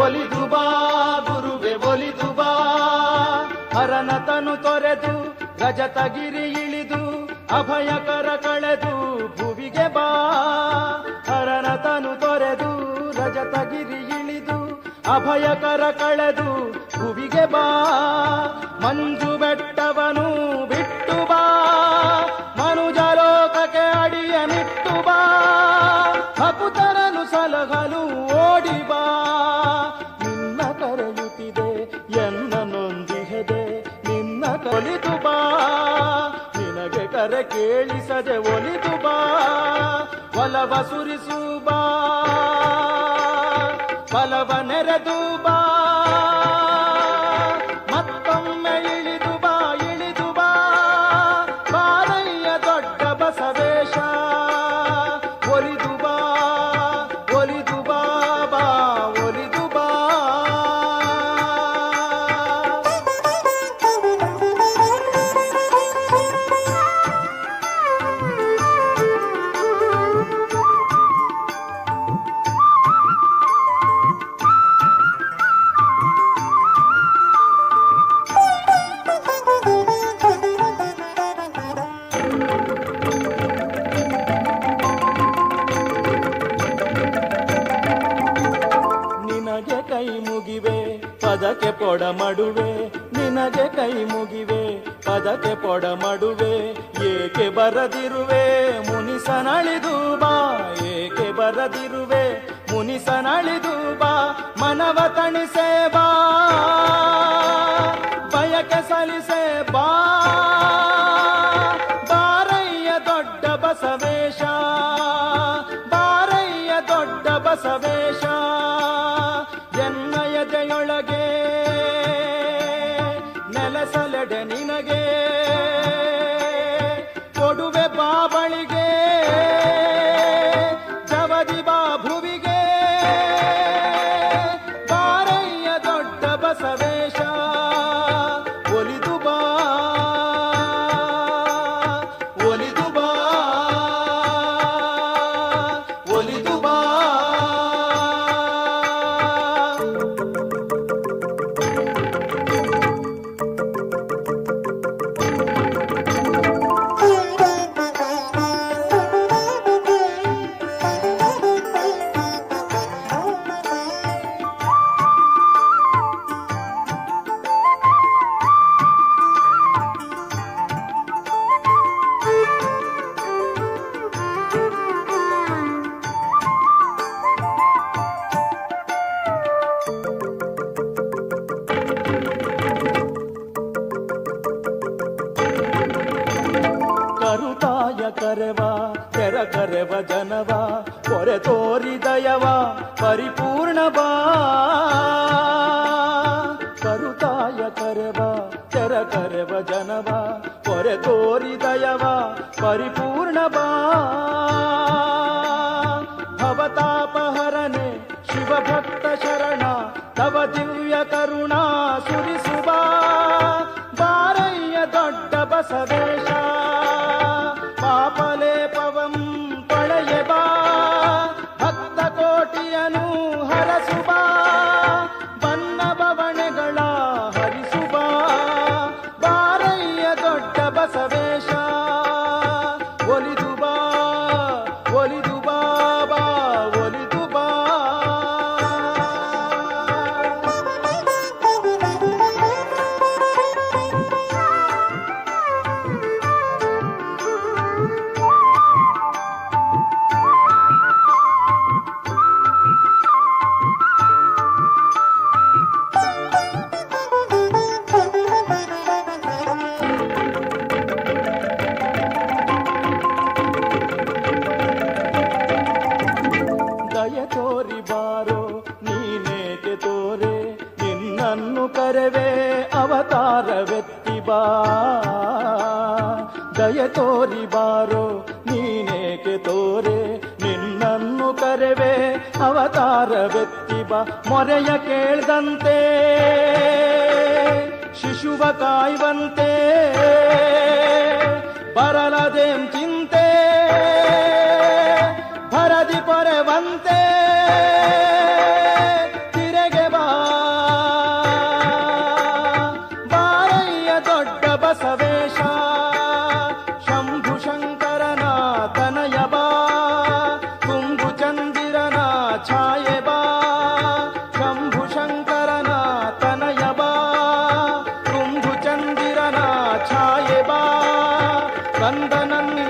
ಒಲಿದು ಬಾ, ಗುರುವೆ ಒಲಿದು ಬಾ. ಹರನ ತನು ತೊರೆದು, ರಜತಗಿರಿ ಇಳಿದು, ಅಭಯಕರ ಕಳೆದು ಭುವಿಗೆ ಬಾ. ಹರನ ತನು ತೊರೆದು, ರಜತಗಿರಿ ಇಳಿದು, ಅಭಯಕರ ಕಳೆದು ಭುವಿಗೆ ಬಾ. ಮಂಜು ಬೆಟ್ಟವನು ನಿನಗೆ ಕೇಳಿಸದೆ ಒಲಿದು ಬಾ ಒಲವ ಸುರಿಸು ಬಾ ಬಲವ ನೆರೆದು ಬಾ. ಪದಕ್ಕೆ ಪೊಡ ಮಡುವೆ ಏಕೆ ಬರದಿರುವೆ? ಮುನಿಸನಳಿದು ಬಾ, ಏಕೆ ಬರದಿರುವೆ? ಮುನಿಸನಳಿದು ಬಾ, ಮನವ ತಣಿಸೆ ಬಾ, ಬಯಕೆ ಸಲಿಸೆ ಬಾ. ಬಾಬಳಿಗೆ ಹೊರೆ ತೋರಿ ದಯವ ಪರಿಪೂರ್ಣ ಬಾ ಕರುತಾಯ ಕರೆವ ಕೆರ ಕರೆವ ಜನವ ಹೊರೆ ತೋರಿ ದಯವ ಪರಿಪೂರ್ಣ ಬಾ ಶಿಶುವ ಕಾಯುವಂತೆ ಬರಲದೇಂ लेबा कंदनन्नी